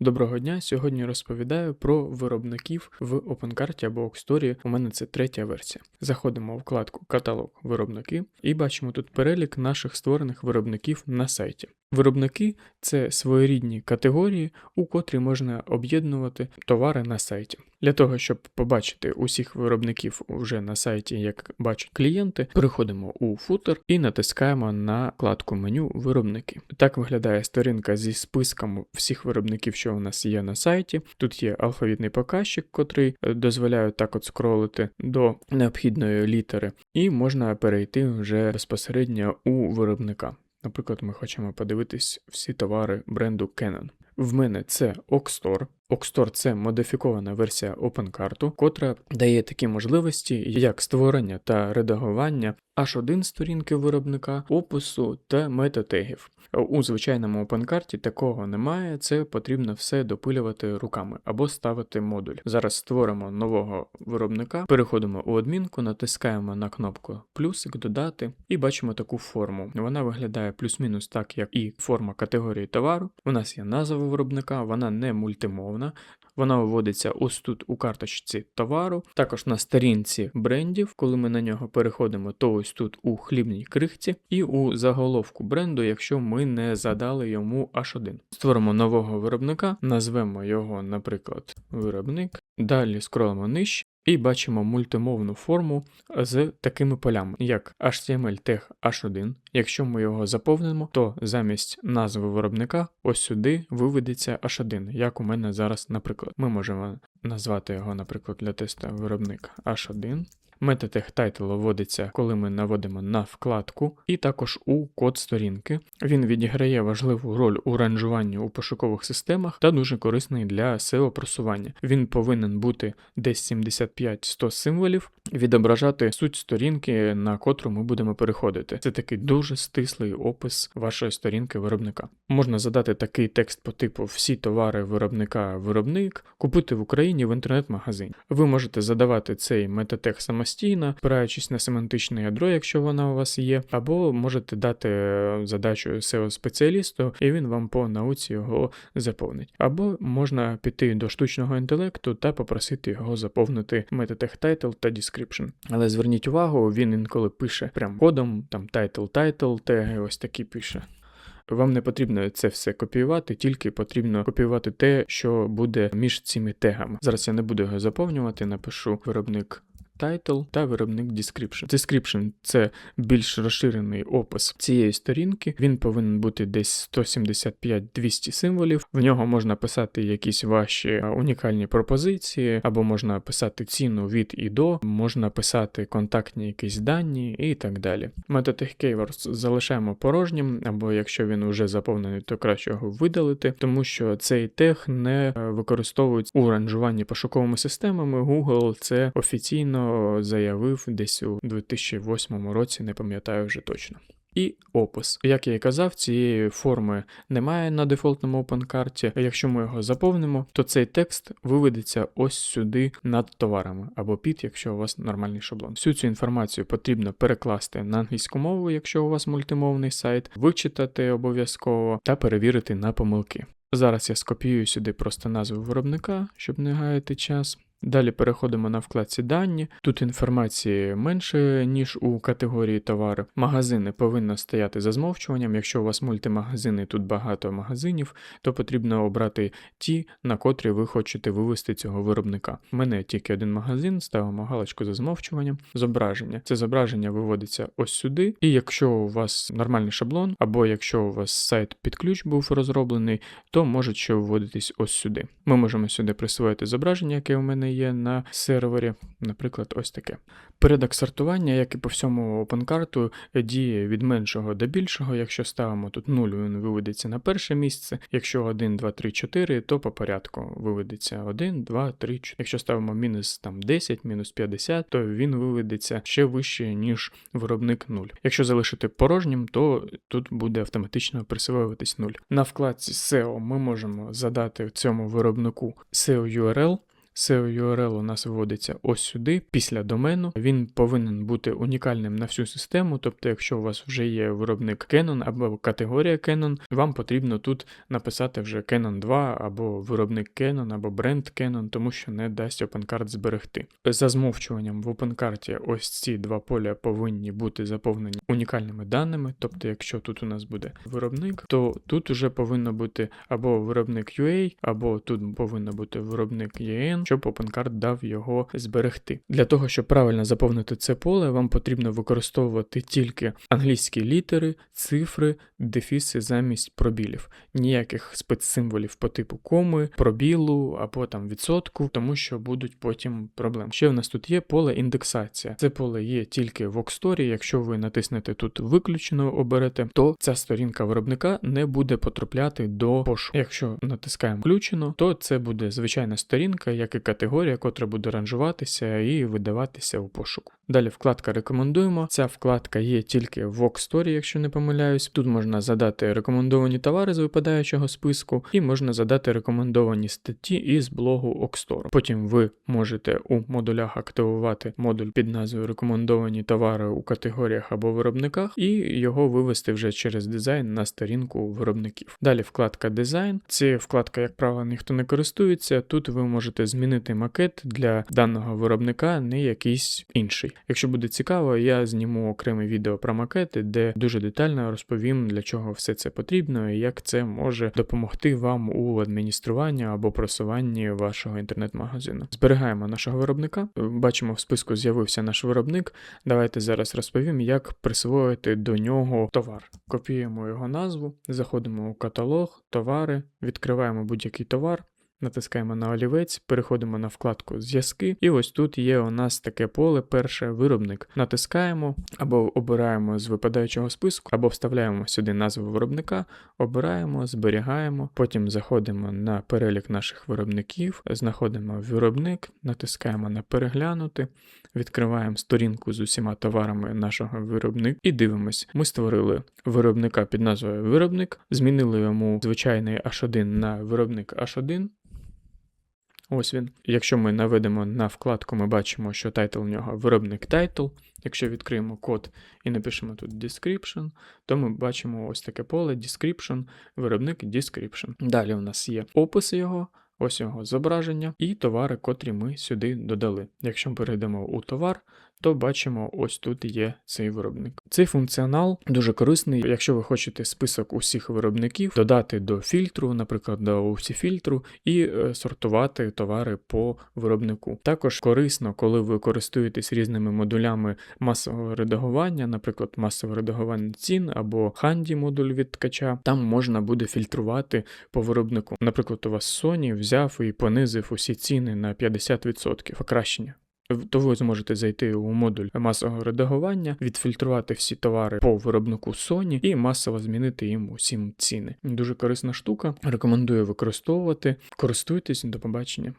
Доброго дня! Сьогодні розповідаю про виробників в OpenCart або Oxtory. У мене це третя версія. Заходимо у вкладку Каталог виробники і бачимо тут перелік наших створених виробників на сайті. Виробники це своєрідні категорії, у котрі можна об'єднувати товари на сайті. Для того, щоб побачити усіх виробників вже на сайті, як бачать клієнти, переходимо у футер і натискаємо на вкладку меню Виробники. Так виглядає сторінка зі списком всіх виробників, що у нас є на сайті. Тут є алфавітний показчик, котрий е, дозволяє так от скролити до необхідної літери, і можна перейти вже безпосередньо у виробника. Наприклад, ми хочемо подивитись всі товари бренду Canon. В мене це Oxstore. Oxstore – це модифікована версія OpenCart, котра дає такі можливості, як створення та редагування H1 сторінки виробника, опису та метатегів. У звичайному OpenCart такого немає, це потрібно все допилювати руками або ставити модуль. Зараз створимо нового виробника, переходимо у адмінку, натискаємо на кнопку плюсик додати і бачимо таку форму. Вона виглядає плюс-мінус так, як і форма категорії товару. У нас є назва виробника, вона не мультимовна. Вона виводиться ось тут у карточці товару, також на сторінці брендів, коли ми на нього переходимо, то ось тут у хлібній крихті, і у заголовку бренду, якщо ми не задали йому H1. Створимо нового виробника, назвемо його, наприклад, виробник. Далі скролимо нижче і бачимо мультимовну форму з такими полями, як HTML тег H1. Якщо ми його заповнимо, то замість назви виробника ось сюди виведеться H1, як у мене зараз, наприклад. Ми можемо назвати його, наприклад, для тесту виробник H1. Метатег тайтл вводиться, коли ми наводимо на вкладку, і також у код сторінки. Він відіграє важливу роль у ранжуванні у пошукових системах та дуже корисний для SEO просування. Він повинен бути десь 75-100 символів, відображати суть сторінки, на котру ми будемо переходити. Це такий дуже стислий опис вашої сторінки виробника. Можна задати такий текст по типу всі товари виробника виробник, купити в Україні в інтернет-магазині. Ви можете задавати цей метатег самостійно, опираючись на семантичне ядро, якщо вона у вас є, або можете дати е, задачу SEO-спеціалісту, і він вам по науці його заповнить. Або можна піти до штучного інтелекту та попросити його заповнити метатег title та description. Але зверніть увагу, він інколи пише прям кодом, там title, title, теги, ось такі пише. Вам не потрібно це все копіювати, тільки потрібно копіювати те, що буде між цими тегами. Зараз я не буду його заповнювати, напишу виробник title та виробник description. Description – це більш розширений опис цієї сторінки. Він повинен бути десь 175-200 символів. В нього можна писати якісь ваші унікальні пропозиції, або можна писати ціну від і до, можна писати контактні якісь дані і так далі. Метод keywords залишаємо порожнім, або якщо він вже заповнений, то краще його видалити, тому що цей тег не використовують у ранжуванні пошуковими системами. Google це офіційно заявив десь у 2008 році, не пам'ятаю вже точно. І опис. Як я і казав, цієї форми немає на дефолтному OpenCart. Якщо ми його заповнимо, то цей текст виведеться ось сюди над товарами або під, якщо у вас нормальний шаблон. Всю цю інформацію потрібно перекласти на англійську мову, якщо у вас мультимовний сайт, вичитати обов'язково та перевірити на помилки. Зараз я скопіюю сюди просто назву виробника, щоб не гаяти час. Далі переходимо на вкладці дані. Тут інформації менше, ніж у категорії товару. Магазини повинні стояти за змовчуванням. Якщо у вас мультимагазини, тут багато магазинів, то потрібно обрати ті, на котрі ви хочете вивести цього виробника. У мене тільки один магазин, ставимо галочку за змовчуванням. Зображення. Це зображення виводиться ось сюди. І якщо у вас нормальний шаблон, або якщо у вас сайт під ключ був розроблений, то може ще виводитись ось сюди. Ми можемо сюди присвоїти зображення, яке у мене є на сервері, наприклад, ось таке. Порядок сортування, як і по всьому OpenCart, діє від меншого до більшого. Якщо ставимо тут 0, він виведеться на перше місце. Якщо 1, 2, 3, 4, то по порядку виведеться 1, 2, 3, 4. Якщо ставимо мінус там 10, мінус 50, то він виведеться ще вище, ніж виробник 0. Якщо залишити порожнім, то тут буде автоматично присвоюватись 0. На вкладці SEO ми можемо задати цьому виробнику SEO URL. SEO URL у нас виводиться ось сюди, після домену. Він повинен бути унікальним на всю систему. Тобто, якщо у вас вже є виробник Canon або категорія Canon, вам потрібно тут написати вже Canon 2 або виробник Canon, або бренд Canon, тому що не дасть OpenCart зберегти. За змовчуванням в OpenCart ось ці два поля повинні бути заповнені унікальними даними. Тобто, якщо тут у нас буде виробник, то тут уже повинно бути або виробник UA, або тут повинно бути виробник EN, щоб OpenCart дав його зберегти. Для того, щоб правильно заповнити це поле, вам потрібно використовувати тільки англійські літери, цифри, дефіси замість пробілів. Ніяких спецсимволів по типу коми, пробілу або там відсотку, тому що будуть потім проблеми. Ще в нас тут є поле індексація. Це поле є тільки в Оксторі. Якщо ви натиснете тут виключено оберете, то ця сторінка виробника не буде потрапляти до пошуку. Якщо натискаємо включено, то це буде звичайна сторінка, як категорія, котра буде ранжуватися і видаватися у пошуку. Далі вкладка рекомендуємо. Ця вкладка є тільки в Оксторі, якщо не помиляюсь. Тут можна задати рекомендовані товари з випадаючого списку, і можна задати рекомендовані статті із блогу Окстору. Потім ви можете у модулях активувати модуль під назвою Рекомендовані товари у категоріях або виробниках, і його вивести вже через дизайн на сторінку виробників. Далі вкладка дизайн. Це вкладка, як правило, ніхто не користується. Тут ви можете змінити макет для даного виробника, не якийсь інший. Якщо буде цікаво, я зніму окреме відео про макети, де дуже детально розповім, для чого все це потрібно і як це може допомогти вам у адмініструванні або просуванні вашого інтернет-магазину. Зберігаємо нашого виробника. Бачимо, в списку з'явився наш виробник. Давайте зараз розповім, як присвоїти до нього товар. Копіюємо його назву, заходимо у каталог, товари, відкриваємо будь-який товар. Натискаємо на олівець, переходимо на вкладку Зв'язки, і ось тут є у нас таке поле перше виробник. Натискаємо або обираємо з випадаючого списку, або вставляємо сюди назву виробника, обираємо, зберігаємо, потім заходимо на перелік наших виробників, знаходимо виробник, натискаємо на переглянути, відкриваємо сторінку з усіма товарами нашого виробника і дивимось. Ми створили виробника під назвою виробник, змінили йому звичайний H1 на виробник H1. Ось він. Якщо ми наведемо на вкладку, ми бачимо, що тайтл у нього виробник тайтл. Якщо відкриємо код і напишемо тут description, то ми бачимо ось таке поле description, виробник description. Далі у нас є опис його. Ось його зображення і товари, котрі ми сюди додали. Якщо ми перейдемо у товар, то бачимо, ось тут є цей виробник. Цей функціонал дуже корисний, якщо ви хочете список усіх виробників додати до фільтру, наприклад, до усі фільтру, і е, сортувати товари по виробнику. Також корисно, коли ви користуєтесь різними модулями масового редагування, наприклад, масове редагування цін або ханді модуль від ткача, там можна буде фільтрувати по виробнику. Наприклад, у вас Sony взяв і понизив усі ціни на 50% покращення. То ви зможете зайти у модуль масового редагування, відфільтрувати всі товари по виробнику Sony і масово змінити їм усім ціни. Дуже корисна штука. Рекомендую використовувати. Користуйтесь, до побачення.